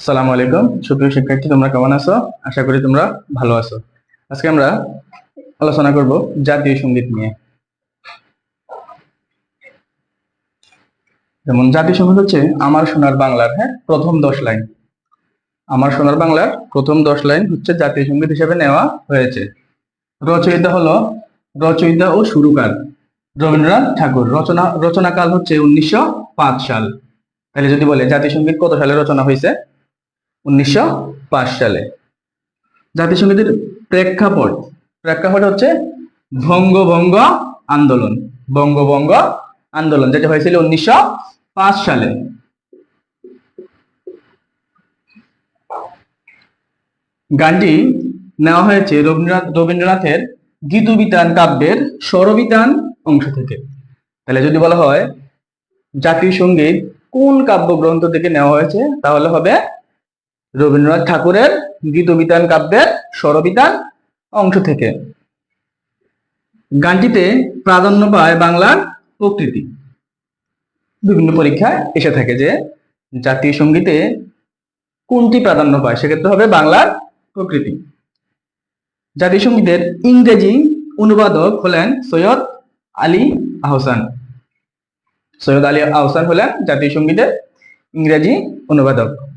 আসসালামু আলাইকুম। সুপ্রিয় শিক্ষার্থী, তোমরা কেমন আছো? আশা করি তোমরা ভালো আছো। আজকে আমরা আলোচনা করব জাতীয় সংগীত নিয়ে। যেমন জাতীয় সংগীত হচ্ছে আমার সোনার বাংলার হ্যাঁ প্রথম দশ লাইন। আমার সোনার বাংলার প্রথম দশ লাইন হচ্ছে জাতীয় সংগীত হিসেবে নেওয়া হয়েছে। রচয়িতা হলো রচয়িতা ও সুরকার রবীন্দ্রনাথ ঠাকুর। রচনা, রচনাকাল হচ্ছে উনিশশো পাঁচ সাল। তাহলে যদি বলে জাতীয় সংগীত কত সালে রচনা হয়েছে? উনিশশো পাঁচ সালে। জাতীয় সঙ্গীতের প্রেক্ষাপট। প্রেক্ষাপট হচ্ছে বঙ্গভঙ্গ আন্দোলন। বঙ্গভঙ্গ আন্দোলন, যেটা হয়েছিল উনিশশো পাঁচ সালে। গানটি নেওয়া হয়েছে রবীন্দ্রনাথ, রবীন্দ্রনাথের গীতবিতান কাব্যের স্বরবিতান অংশ থেকে। তাহলে যদি বলা হয় জাতীয় সংগীত কোন কাব্যগ্রন্থ থেকে নেওয়া হয়েছে, তাহলে হবে রবীন্দ্রনাথ ঠাকুরের গীতবিতান কাব্যের স্বরবিতান অংশ থেকে। গানটিতে প্রাধান্য পায় বাংলার প্রকৃতি। বিভিন্ন পরীক্ষায় এসে থাকে যে জাতীয় সঙ্গীতে কোনটি প্রাধান্য পায়, সেক্ষেত্রে হবে বাংলার প্রকৃতি। জাতীয় সঙ্গীতের ইংরেজি অনুবাদক হলেন সৈয়দ আলী আহসান। সৈয়দ আলী আহসান হলেন জাতীয় সঙ্গীতের ইংরেজি অনুবাদক।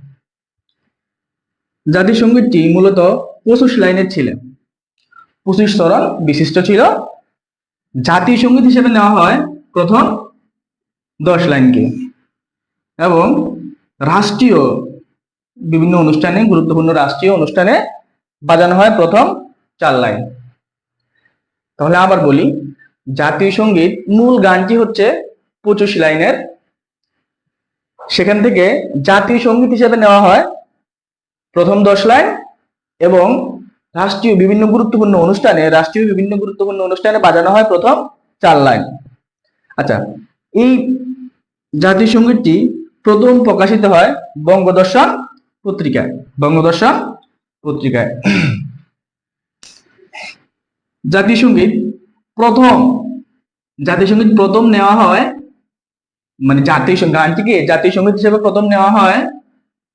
জাতীয় সঙ্গীতটি মূলত পঁচিশ লাইনের ছিলেন পঁচিশ সরল বিশিষ্ট ছিল। জাতীয় সংগীত হিসেবে নেওয়া হয় প্রথম দশ লাইনকে। এবং রাষ্ট্রীয় বিভিন্ন অনুষ্ঠানে, গুরুত্বপূর্ণ রাষ্ট্রীয় অনুষ্ঠানে বাজানো হয় প্রথম চার লাইন। তাহলে আবার বলি জাতীয় সংগীত মূল গানটি হচ্ছে পঁচিশ লাইনের। সেখান থেকে জাতীয় সংগীত হিসেবে নেওয়া হয় প্রথম দশ লাইন এবং রাষ্ট্রীয় বিভিন্ন গুরুত্বপূর্ণ অনুষ্ঠানে, রাষ্ট্রীয় বিভিন্ন গুরুত্বপূর্ণ অনুষ্ঠানে বাজানো হয় প্রথম চার লাইন। আচ্ছা এই জাতীয় সঙ্গীতটি প্রথম প্রকাশিত হয় বঙ্গদর্শন পত্রিকায় বঙ্গদর্শন পত্রিকায়। জাতীয় সংগীত প্রথম জাতীয় সংগীত প্রথম নেওয়া হয় মানে জাতীয় গানটিকে জাতীয় সংগীত হিসেবে প্রথম নেওয়া হয়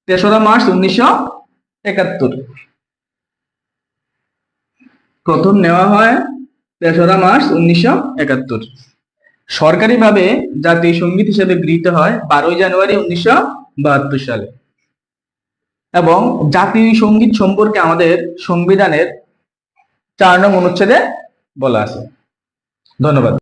তেসরা মার্চ উনিশশো একাত্তর। প্রথম নেওয়া হয় তেসরা মার্চ উনিশশো একাত্তর। সরকারিভাবে জাতীয় সংগীত হিসেবে গৃহীত হয় বারোই জানুয়ারি উনিশশো বাহাত্তর সালে। এবং জাতীয় সংগীত সম্পর্কে আমাদের সংবিধানের চার নং অনুচ্ছেদে বলা আছে। ধন্যবাদ।